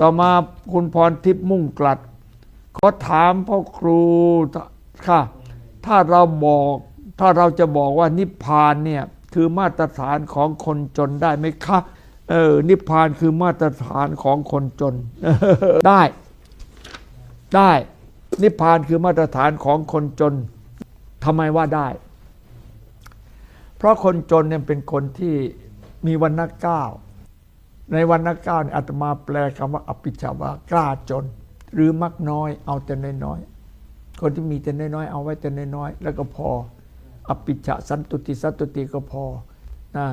ต่อมาคุณพรทิพย์มุ่งกลัดก็ถามพ่อครูค่ะ ถ้าเราบอก ถ้าเราจะบอกว่านิพพานเนี่ยคือมาตรฐานของคนจนได้ไหมคะเออนิพพานคือมาตรฐานของคนจนได้ ได้ นิพพานคือมาตรฐานของคนจนทำไมว่าได้ เพราะคนจนเนี่ยเป็นคนที่มีวันนักเก้า ในวันนักเก้าเนี่ยอาตมาแปลคำว่าอภิชาวากล้าจน หรือมักน้อยเอาแต่น้อยๆคนที่มีแต่น้อยๆเอาไว้แต่น้อยๆแล้วก็พอ อภิชะสันตุติสันตุติก็พอนะ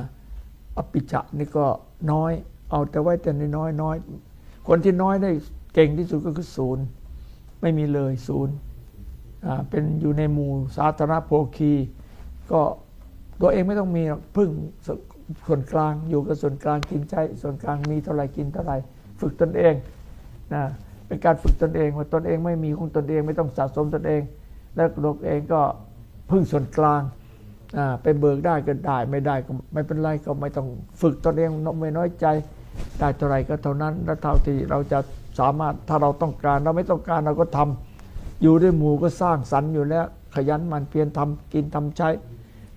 อภิชะนี่ก็น้อย เอาแต่ไว้แต่น้อยๆน้อยคนที่น้อยได้เก่งที่สุดก็คือศูนย์ไม่มีเลยศูนย์อ่าเป็นอยู่ในหมู่สาธารณโภคี ก็ตัวเองไม่ต้องมีพึ่ง ส่วนกลางอยู่กับส่วนกลางกินใช้ส่วนกลางมีเท่าไหร่กินเท่าไหร่ฝึกตนเองนะเป็นการฝึกตนเองว่าตนเองไม่มีของตนเองไม่ต้องสะสมตนเอง แล้วตัวเองก็พึ่งส่วนกลางอ่าไปเบิกได้ก็ได้ไม่ได้ก็ไม่เป็นไรก็ไม่ต้องฝึกตนเองไม่น้อยใจได้เท่าไหร่ก็เท่านั้นแล้วเท่าที่เราจะสามารถถ้าเราต้องการเราไม่ต้องการเราก็ทำอยู่ด้วยหมู่ก็สร้างสรรค์อยู่แล้ว ขยันมันเพียรทำกินทำใช้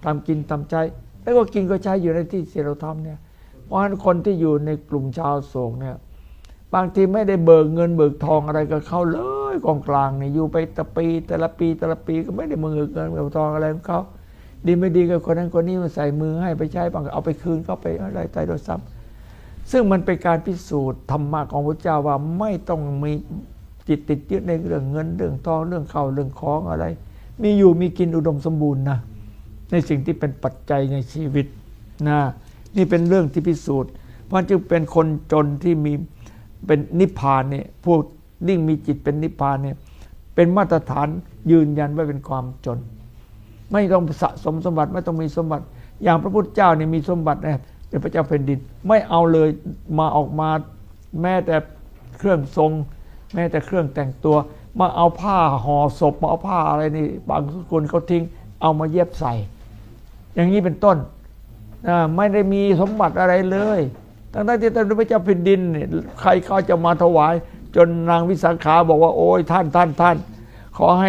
ทำกินทำใช้ แล้วก็กินก็ใช้อยู่ในที่ที่เราทำเนี่ย เพราะฉะนั้นคนที่อยู่ในกลุ่มชาวโศกเนี่ย บางทีไม่ได้เบิกเงินเบิกทองอะไรกับเขาเลยกองกลางเนี่ยอยู่ไปแต่ปี แต่ละปีแต่ละปีก็ไม่ได้เบิกเงินเบิกทองอะไรของเขาดีไม่ดีกับคนนั้นคนนี้มาใส่มือให้ไปใช้บางเอาไปคืนเขาไปอะไรใจโดยซ้ำซึ่งมันเป็นการพิสูจน์ธรรมะของพระเจ้าว่าไม่ต้องมีจิตติดยึดในเรื่องเงินเรื่องทองเรื่องข้าวเรื่องของอะไร มีอยู่มีกินอุดมสมบูรณ์นะ ในสิ่งที่เป็นปัจจัยในชีวิตนะนี่เป็นเรื่องที่พิสูจน์ เพราะจึงเป็นคนจนที่มีเป็นนิพพานเนี่ยพวกนิ่งมีจิตเป็นนิพพานเนี่ยเป็นมาตรฐานยืนยันว่าเป็นความจน ไม่ต้องสะสมสมบัติไม่ต้องมีสมบัติ อย่างพระพุทธเจ้าเนี่ยมีสมบัตินะเป็นพระเจ้าแผ่นดินไม่เอาเลยมาออกมาแม้แต่เครื่องทรง แม้แต่เครื่องแต่งตัว มาเอาผ้าห่อศพมาเอาผ้าอะไรนี่บางคนเขาทิ้ง เอามาเย็บใส่ อย่างนี้เป็นต้นไม่ได้มีสมบัติอะไรเลยทั้งนั้นที่ท่านพระเจ้าแผ่นดินเนี่ยใครเขาจะมาถวาย จนนางวิสาขาบอกว่า โอ้ยท่านท่านท่าน ขอให้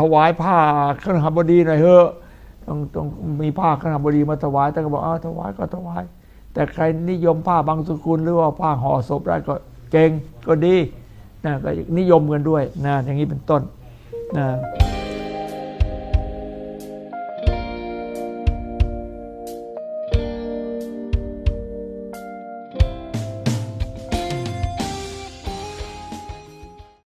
ถวายผ้าขนหบดีหน่อยเถอะต้องต้องมีผ้าขนหบดีมาถวายแต่ก็บอกอ้าวถวายก็ถวาย แต่ใครนิยมผ้าบางสกุลหรือว่าผ้าห่อศพได้ก็เก่งก็ดีนะก็นิยมกันด้วยนะอย่างนี้เป็นต้นนะ